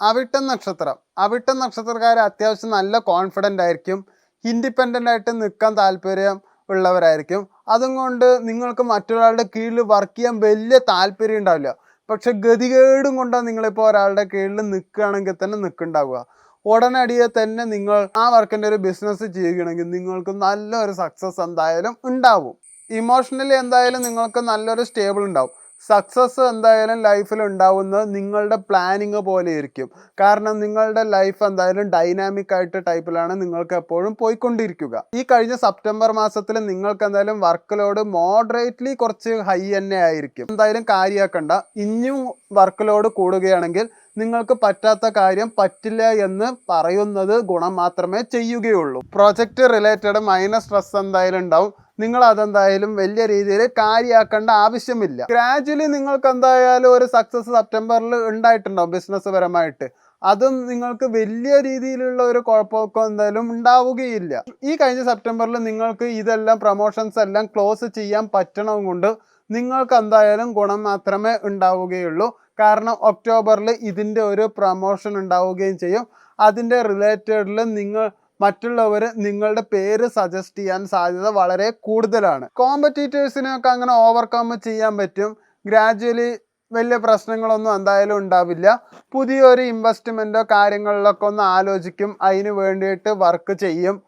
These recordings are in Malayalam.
അവിട്ടം നക്ഷത്രം. അവിട്ടം നക്ഷത്രക്കാർ അത്യാവശ്യം നല്ല കോൺഫിഡന്റ് ആയിരിക്കും. ഇൻഡിപെൻഡന്റ് ആയിട്ട് നിൽക്കാൻ താല്പര്യം ഉള്ളവരായിരിക്കും. അതും കൊണ്ട് നിങ്ങൾക്ക് മറ്റൊരാളുടെ കീഴിൽ വർക്ക് ചെയ്യാൻ വലിയ താല്പര്യം ഉണ്ടാവില്ല. പക്ഷെ ഗതികേടും കൊണ്ടാണ് നിങ്ങളിപ്പോൾ ഒരാളുടെ കീഴിൽ നിൽക്കുകയാണെങ്കിൽ തന്നെ നിൽക്കുണ്ടാവുക ഉടനടിയെ തന്നെ നിങ്ങൾ ആ വർക്കിന്റെ ഒരു ബിസിനസ് ചെയ്യുകയാണെങ്കിൽ നിങ്ങൾക്ക് നല്ലൊരു സക്സസ് എന്തായാലും ഉണ്ടാവും. ഇമോഷണലി എന്തായാലും നിങ്ങൾക്ക് നല്ലൊരു സ്റ്റേബിൾ ഉണ്ടാവും. സക്സസ് എന്തായാലും ലൈഫിൽ ഉണ്ടാവുന്നത് നിങ്ങളുടെ പ്ലാനിങ് പോലെ ഇരിക്കും കാരണം നിങ്ങളുടെ ലൈഫ് എന്തായാലും ഡൈനാമിക് ആയിട്ട് ടൈപ്പിലാണ് നിങ്ങൾക്ക് എപ്പോഴും പോയിക്കൊണ്ടിരിക്കുക. ഈ കഴിഞ്ഞ സെപ്റ്റംബർ മാസത്തിൽ നിങ്ങൾക്ക് എന്തായാലും വർക്ക് ലോഡ് മോഡറേറ്റ്ലി കുറച്ച് ഹൈ തന്നെ ആയിരിക്കും. എന്തായാലും കാര്യമാക്കണ്ട ഇനിയും വർക്ക് ലോഡ് കൂടുകയാണെങ്കിൽ നിങ്ങൾക്ക് പറ്റാത്ത കാര്യം പറ്റില്ല എന്ന് പറയുന്നത് ഗുണം മാത്രമേ ചെയ്യുകയുള്ളൂ. പ്രോജക്റ്റ് റിലേറ്റഡ് മൈനസ് സ്ട്രെസ് എന്തായാലും ഉണ്ടാവും. നിങ്ങൾ അതെന്തായാലും വലിയ രീതിയിൽ കാര്യമാക്കേണ്ട ആവശ്യമില്ല. ഗ്രാജുവലി നിങ്ങൾക്ക് എന്തായാലും ഒരു സക്സസ് സെപ്റ്റംബറിൽ ഉണ്ടായിട്ടുണ്ടാവും ബിസിനസ് പരമായിട്ട്. അതും നിങ്ങൾക്ക് വലിയ രീതിയിലുള്ള ഒരു കുഴപ്പമൊക്കെ എന്തായാലും ഉണ്ടാവുകയില്ല. ഈ കഴിഞ്ഞ സെപ്റ്റംബറിൽ നിങ്ങൾക്ക് ഇതെല്ലാം പ്രൊമോഷൻസ് എല്ലാം ക്ലോസ് ചെയ്യാൻ പറ്റണം കൊണ്ട് നിങ്ങൾക്ക് എന്തായാലും ഗുണം മാത്രമേ ഉണ്ടാവുകയുള്ളൂ. കാരണം ഒക്ടോബറിൽ ഇതിന്റെ ഒരു പ്രൊമോഷൻ ഉണ്ടാവുകയും ചെയ്യും. അതിന്റെ റിലേറ്റഡിൽ നിങ്ങൾ മറ്റുള്ളവർ നിങ്ങളുടെ പേര് സജസ്റ്റ് ചെയ്യാൻ സാധ്യത വളരെ കൂടുതലാണ്. കോമ്പറ്റീറ്റേഴ്സിനെയൊക്കെ അങ്ങനെ ഓവർകം ചെയ്യാൻ പറ്റും. ഗ്രാജുവലി വലിയ പ്രശ്നങ്ങളൊന്നും എന്തായാലും ഉണ്ടാവില്ല. പുതിയൊരു ഇൻവെസ്റ്റ്മെന്റോ കാര്യങ്ങളിലൊക്കെ ഒന്ന് ആലോചിക്കും. അതിന് വേണ്ടിയിട്ട് വർക്ക് ചെയ്യും.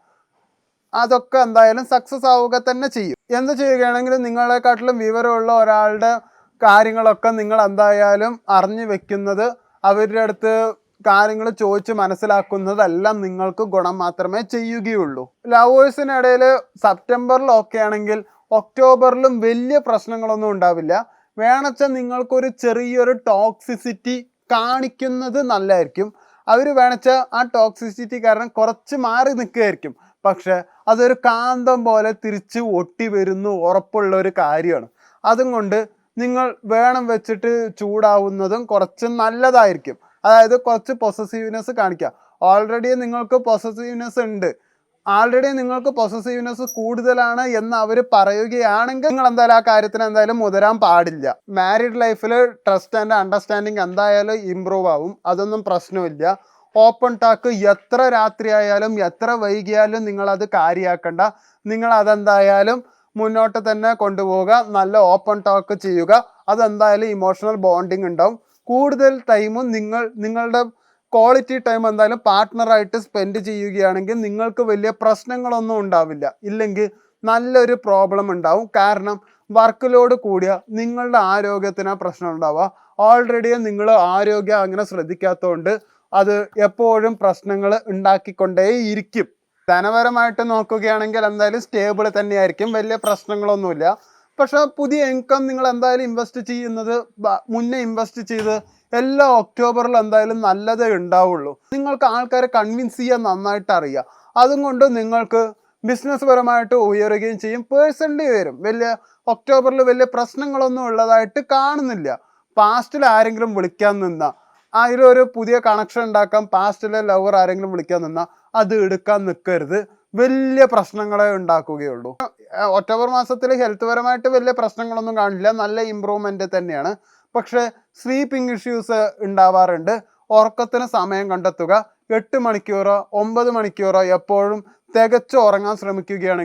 അതൊക്കെ എന്തായാലും സക്സസ് ആവുക തന്നെ ചെയ്യും. എന്ത് ചെയ്യുകയാണെങ്കിലും നിങ്ങളെക്കാട്ടിലും വിവരമുള്ള ഒരാളുടെ കാര്യങ്ങളൊക്കെ നിങ്ങൾ എന്തായാലും അറിഞ്ഞു വെക്കുന്നത് അവരുടെ അടുത്ത് കാര്യങ്ങൾ ചോദിച്ച് മനസ്സിലാക്കുന്നതെല്ലാം നിങ്ങൾക്ക് ഗുണം മാത്രമേ ചെയ്യുകയുള്ളൂ. ലവേഴ്സിനിടയിൽ സെപ്റ്റംബറിലൊക്കെ ആണെങ്കിൽ ഒക്ടോബറിലും വലിയ പ്രശ്നങ്ങളൊന്നും ഉണ്ടാവില്ല. വേണച്ച നിങ്ങൾക്കൊരു ചെറിയൊരു ടോക്സിസിറ്റി കാണിക്കുന്നത് നല്ലതായിരിക്കും അവർ വേണച്ച ആ ടോക്സിസിറ്റി കാരണം കുറച്ച് മാറി നിൽക്കുകയായിരിക്കും. പക്ഷെ അതൊരു കാന്തം പോലെ തിരിച്ച് ഒട്ടി വരുന്നു ഉറപ്പുള്ള ഒരു കാര്യമാണ്. അതും കൊണ്ട് നിങ്ങൾ വേണം വെച്ചിട്ട് ചൂടാവുന്നതും കുറച്ച് നല്ലതായിരിക്കും. അതായത് കുറച്ച് പൊസസീവ്നെസ് കാണിക്കുക ഓൾറെഡി നിങ്ങൾക്ക് പൊസസീവ്നെസ് ഉണ്ട്. ആൾറെഡി നിങ്ങൾക്ക് പൊസസീവ്നെസ് കൂടുതലാണ് എന്ന് അവർ പറയുകയാണെങ്കിൽ നിങ്ങൾ എന്തായാലും ആ കാര്യത്തിന് എന്തായാലും മുതരാൻ പാടില്ല. മാരീഡ് ലൈഫിൽ ട്രസ്റ്റ് ആൻഡ് അണ്ടർസ്റ്റാൻഡിങ് എന്തായാലും ഇമ്പ്രൂവ് ആവും. അതൊന്നും പ്രശ്നമില്ല. ഓപ്പൺ ടാക്ക് എത്ര രാത്രി ആയാലും എത്ര വൈകിയാലും നിങ്ങളത് കാര്യമാക്കണ്ട നിങ്ങൾ അതെന്തായാലും മുന്നോട്ട് തന്നെ കൊണ്ടുപോവുക. നല്ല ഓപ്പൺ ടോക്ക് ചെയ്യുക. അതെന്തായാലും ഇമോഷണൽ ബോണ്ടിങ് ഉണ്ടാവും. കൂടുതൽ ടൈമും നിങ്ങൾ നിങ്ങളുടെ ക്വാളിറ്റി ടൈം എന്തായാലും പാർട്ട്ണറായിട്ട് സ്പെൻഡ് ചെയ്യുകയാണെങ്കിൽ നിങ്ങൾക്ക് വലിയ പ്രശ്നങ്ങളൊന്നും ഉണ്ടാവില്ല. ഇല്ലെങ്കിൽ നല്ലൊരു പ്രോബ്ലം ഉണ്ടാവും. കാരണം വർക്ക് ലോഡ് കൂടിയ നിങ്ങളുടെ ആരോഗ്യത്തിന് പ്രശ്നം ഉണ്ടാവുക. ഓൾറെഡി നിങ്ങൾ ആരോഗ്യം അങ്ങനെ ശ്രദ്ധിക്കാത്തതുകൊണ്ട് അത് എപ്പോഴും പ്രശ്നങ്ങൾ ഉണ്ടാക്കിക്കൊണ്ടേ ഇരിക്കും ധനപരമായിട്ട് നോക്കുകയാണെങ്കിൽ എന്തായാലും സ്റ്റേബിൾ തന്നെയായിരിക്കും. വലിയ പ്രശ്നങ്ങളൊന്നുമില്ല. പക്ഷെ പുതിയ ഇൻകം നിങ്ങൾ എന്തായാലും ഇൻവെസ്റ്റ് ചെയ്യുന്നത് മുന്നേ ഇൻവെസ്റ്റ് ചെയ്ത് എല്ലാ ഒക്ടോബറിൽ എന്തായാലും നല്ലതേ ഉണ്ടാവുള്ളൂ. നിങ്ങൾക്ക് ആൾക്കാരെ കൺവിൻസ് ചെയ്യാൻ നന്നായിട്ട് അറിയാം. അതും കൊണ്ട് നിങ്ങൾക്ക് ബിസിനസ് പരമായിട്ട് ഉയരുകയും ചെയ്യും. പേഴ്സണലി വരും വലിയ ഒക്ടോബറിൽ വലിയ പ്രശ്നങ്ങളൊന്നും ഉള്ളതായിട്ട് കാണുന്നില്ല. പാസ്റ്റിൽ ആരെങ്കിലും വിളിക്കാൻ നിന്ന. അതിലൊരു പുതിയ കണക്ഷൻ ഉണ്ടാക്കാൻ പാസ്റ്റിലെ ലവർ ആരെങ്കിലും വിളിക്കാൻ നിന്ന. അത് എടുക്കാൻ നിൽക്കരുത് വലിയ പ്രശ്നങ്ങളെ ഉണ്ടാക്കുകയുള്ളൂ. ഒക്ടോബർ മാസത്തിൽ ഹെൽത്ത് പരമായിട്ട് വലിയ പ്രശ്നങ്ങളൊന്നും കാണില്ല. നല്ല ഇമ്പ്രൂവ്മെന്റ് തന്നെയാണ്. പക്ഷേ സ്ലീപ്പിംഗ് ഇഷ്യൂസ് ഉണ്ടാവാറുണ്ട്. ഉറക്കത്തിന് സമയം കണ്ടെത്തുക. എട്ട് മണിക്കൂറോ ഒമ്പത് മണിക്കൂറോ എപ്പോഴും തികച്ചു ഉറങ്ങാൻ ശ്രമിക്കുകയാണെങ്കിൽ